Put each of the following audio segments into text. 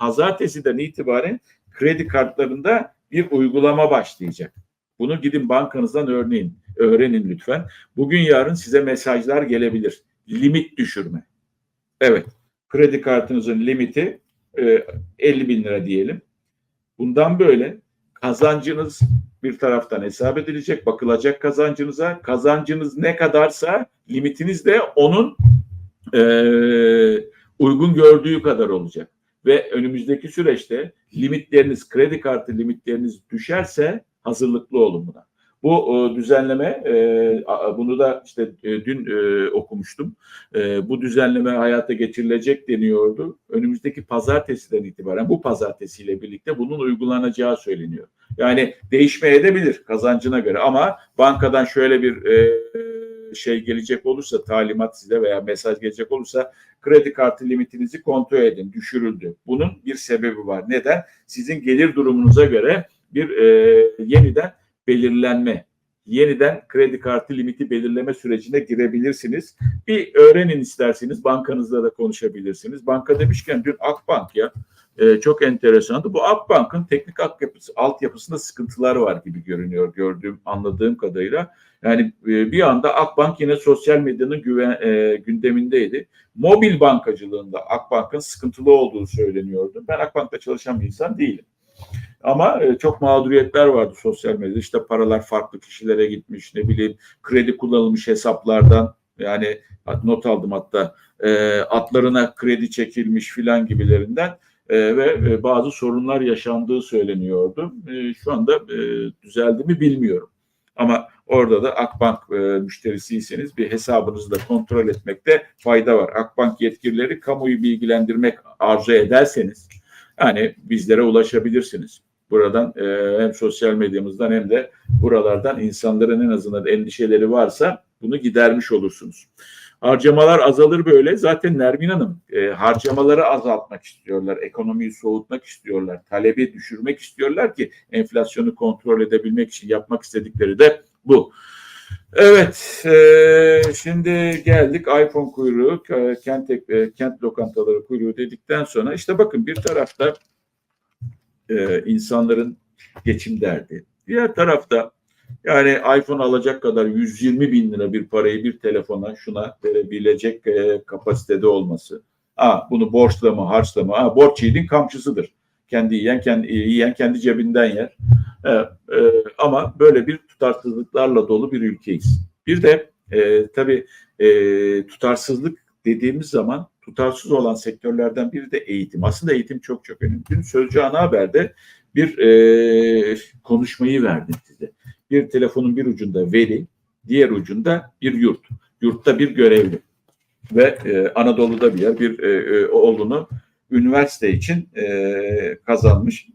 pazartesiden itibaren kredi kartlarında bir uygulama başlayacak. Bunu gidin bankanızdan örneğin, öğrenin lütfen. Bugün yarın size mesajlar gelebilir. Limit düşürme. Evet, kredi kartınızın limiti e, 50 bin lira diyelim. Bundan böyle kazancınız bir taraftan hesap edilecek, bakılacak kazancınıza. Kazancınız ne kadarsa limitiniz de onun e, uygun gördüğü kadar olacak. Ve önümüzdeki süreçte limitleriniz, kredi kartı limitleriniz düşerse hazırlıklı olun buna. Bu e, düzenleme, e, bunu da işte e, dün e, okumuştum. E, bu düzenleme hayata geçirilecek deniyordu. Önümüzdeki pazartesiden itibaren bu pazartesiyle birlikte bunun uygulanacağı söyleniyor. Yani değişmeye de bilir kazancına göre ama bankadan şöyle bir e, şey gelecek olursa talimat size veya mesaj gelecek olursa kredi kartı limitinizi kontrol edin düşürüldü. Bunun bir sebebi var. Neden? Sizin gelir durumunuza göre bir e, yeniden belirlenme, yeniden kredi kartı limiti belirleme sürecine girebilirsiniz. Bir öğrenin isterseniz bankanızla da konuşabilirsiniz. Banka demişken dün Akbank ya e, çok enteresandı. Bu Akbank'ın teknik altyapısı, altyapısında sıkıntılar var gibi görünüyor gördüğüm, anladığım kadarıyla. Yani e, bir anda Akbank yine sosyal medyanın güven, e, gündemindeydi. Mobil bankacılığında Akbank'ın sıkıntılı olduğu söyleniyordu. Ben Akbank'ta çalışan bir insan değilim. Ama e, çok mağduriyetler vardı sosyal medyada. İşte paralar farklı kişilere gitmiş, ne bileyim kredi kullanılmış hesaplardan yani not aldım hatta e, atlarına kredi çekilmiş filan gibilerinden e, ve e, bazı sorunlar yaşandığı söyleniyordu. E, şu anda e, düzeldi mi bilmiyorum. Ama orada da Akbank e, müşterisiyseniz bir hesabınızı da kontrol etmekte fayda var. Akbank yetkilileri kamuyu bilgilendirmek arzu ederseniz yani bizlere ulaşabilirsiniz. Buradan e, hem sosyal medyamızdan hem de buralardan insanların en azından endişeleri varsa bunu gidermiş olursunuz. Harcamalar azalır böyle. Zaten Nermin Hanım e, harcamaları azaltmak istiyorlar. Ekonomiyi soğutmak istiyorlar. Talebi düşürmek istiyorlar ki enflasyonu kontrol edebilmek için yapmak istedikleri de bu. Evet, e, şimdi geldik iPhone kuyruğu, e, kent, e, kent lokantaları kuyruğu dedikten sonra işte bakın bir tarafta e, insanların geçim derdi. Diğer tarafta yani iPhone alacak kadar 120 bin lira bir parayı bir telefona şuna verebilecek e, kapasitede olması. Aa, bunu borçla mı harçla mı? Aa, borç yiğidin kamçısıdır. Kendi yiyen kendi, yiyen kendi cebinden yer. E, e, ama böyle bir tutarsızlıklarla dolu bir ülkeyiz. Bir de e, tabii e, tutarsızlık dediğimiz zaman tutarsız olan sektörlerden biri de eğitim. Aslında eğitim çok çok önemli. Dün Sözcü Ana Haber'de bir e, konuşmayı verdim size. Bir telefonun bir ucunda veli, diğer ucunda bir yurt. Yurtta bir görevli ve e, Anadolu'da bir yer bir e, e, oğlunu üniversite için e, kazanmış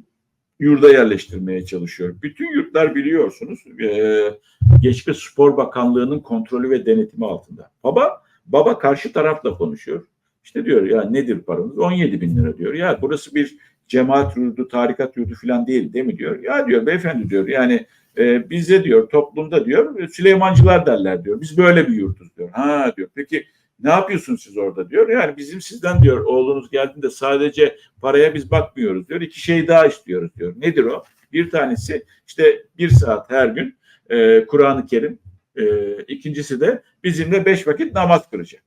yurda yerleştirmeye çalışıyor. Bütün yurtlar biliyorsunuz e, Geçki Spor Bakanlığı'nın kontrolü ve denetimi altında. Baba baba karşı tarafla konuşuyor. İşte diyor ya nedir paramız? 17 bin lira diyor. Ya burası bir cemaat yurdu, tarikat yurdu falan değil değil mi diyor. Ya diyor beyefendi diyor yani e, bize diyor toplumda diyor Süleymancılar derler diyor. Biz böyle bir yurtuz diyor. Ha diyor. Peki ne yapıyorsunuz siz orada diyor. Yani bizim sizden diyor oğlunuz geldiğinde sadece paraya biz bakmıyoruz diyor. İki şey daha istiyoruz diyor. Nedir o? Bir tanesi işte bir saat her gün e, Kur'an-ı Kerim. E, ikincisi de bizimle beş vakit namaz kılacak.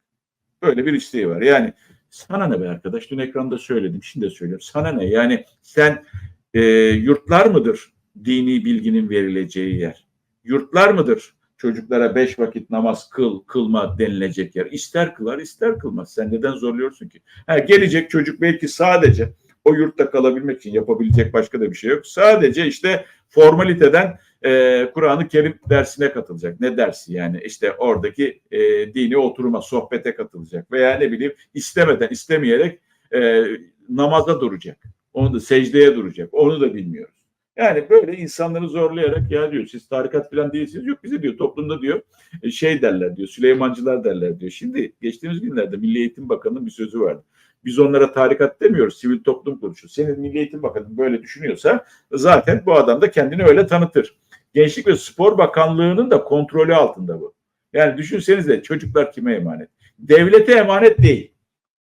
Böyle bir isteği var. Yani sana ne be arkadaş? Dün ekranda söyledim. Şimdi de söylüyorum. Sana ne? Yani sen e, yurtlar mıdır dini bilginin verileceği yer? Yurtlar mıdır çocuklara beş vakit namaz kıl, kılma denilecek yer? İster kılar, ister kılmaz. Sen neden zorluyorsun ki? Ha, gelecek çocuk belki sadece o yurtta kalabilmek için yapabilecek başka da bir şey yok. Sadece işte formaliteden e, Kur'an-ı Kerim dersine katılacak. Ne dersi yani işte oradaki e, dini oturuma, sohbete katılacak veya ne bileyim istemeden, istemeyerek e, namaza duracak. Onu da secdeye duracak. Onu da bilmiyoruz. Yani böyle insanları zorlayarak ya diyor siz tarikat falan değilsiniz. Yok bize diyor toplumda diyor e, şey derler diyor Süleymancılar derler diyor. Şimdi geçtiğimiz günlerde Milli Eğitim Bakanı'nın bir sözü vardı. Biz onlara tarikat demiyoruz, sivil toplum kuruluşu. Senin Milli Eğitim Bakanı böyle düşünüyorsa zaten bu adam da kendini öyle tanıtır. Gençlik ve Spor Bakanlığı'nın da kontrolü altında bu. Yani düşünsenize çocuklar kime emanet? Devlete emanet değil.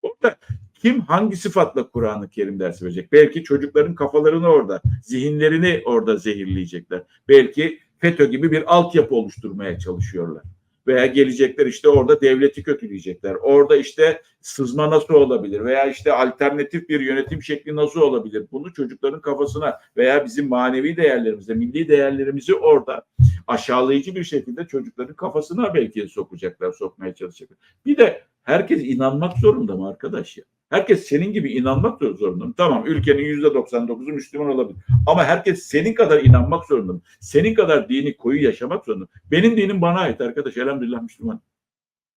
Orada Kim hangi sıfatla Kur'an-ı Kerim dersi verecek? Belki çocukların kafalarını orada, zihinlerini orada zehirleyecekler. Belki FETÖ gibi bir altyapı oluşturmaya çalışıyorlar. Veya gelecekler işte orada devleti kötüleyecekler. Orada işte sızma nasıl olabilir? Veya işte alternatif bir yönetim şekli nasıl olabilir? Bunu çocukların kafasına veya bizim manevi değerlerimize, milli değerlerimizi orada aşağılayıcı bir şekilde çocukların kafasına belki sokacaklar, sokmaya çalışacaklar. Bir de herkes inanmak zorunda mı arkadaş ya? Herkes senin gibi inanmak zorunda mı? Tamam ülkenin yüzde 99'u Müslüman olabilir. Ama herkes senin kadar inanmak zorunda mı? Senin kadar dini koyu yaşamak zorunda mı? Benim dinim bana ait arkadaş. Elhamdülillah Müslüman.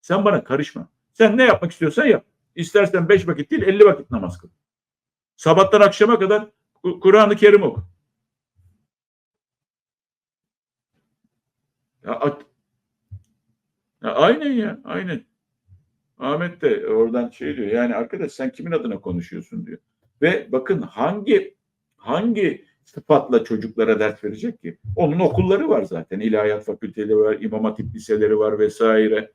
Sen bana karışma. Sen ne yapmak istiyorsan yap. İstersen beş vakit değil 50 vakit namaz kıl. Sabahtan akşama kadar Ku- Kur'an-ı Kerim oku. Ya, ya aynen ya aynen. Ahmet de oradan şey diyor yani arkadaş sen kimin adına konuşuyorsun diyor. Ve bakın hangi hangi sıfatla çocuklara ders verecek ki? Onun okulları var zaten. İlahiyat fakülteleri var, İmam Hatip liseleri var vesaire.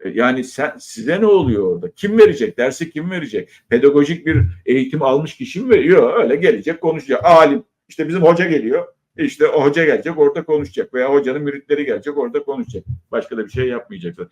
E, Yani sen, size ne oluyor orada? Kim verecek? Dersi kim verecek? Pedagojik bir eğitim almış kişi mi veriyor? Öyle gelecek konuşacak. Alim. İşte bizim hoca geliyor. İşte o hoca gelecek orada konuşacak veya hocanın müritleri gelecek orada konuşacak. Başka da bir şey yapmayacaklar.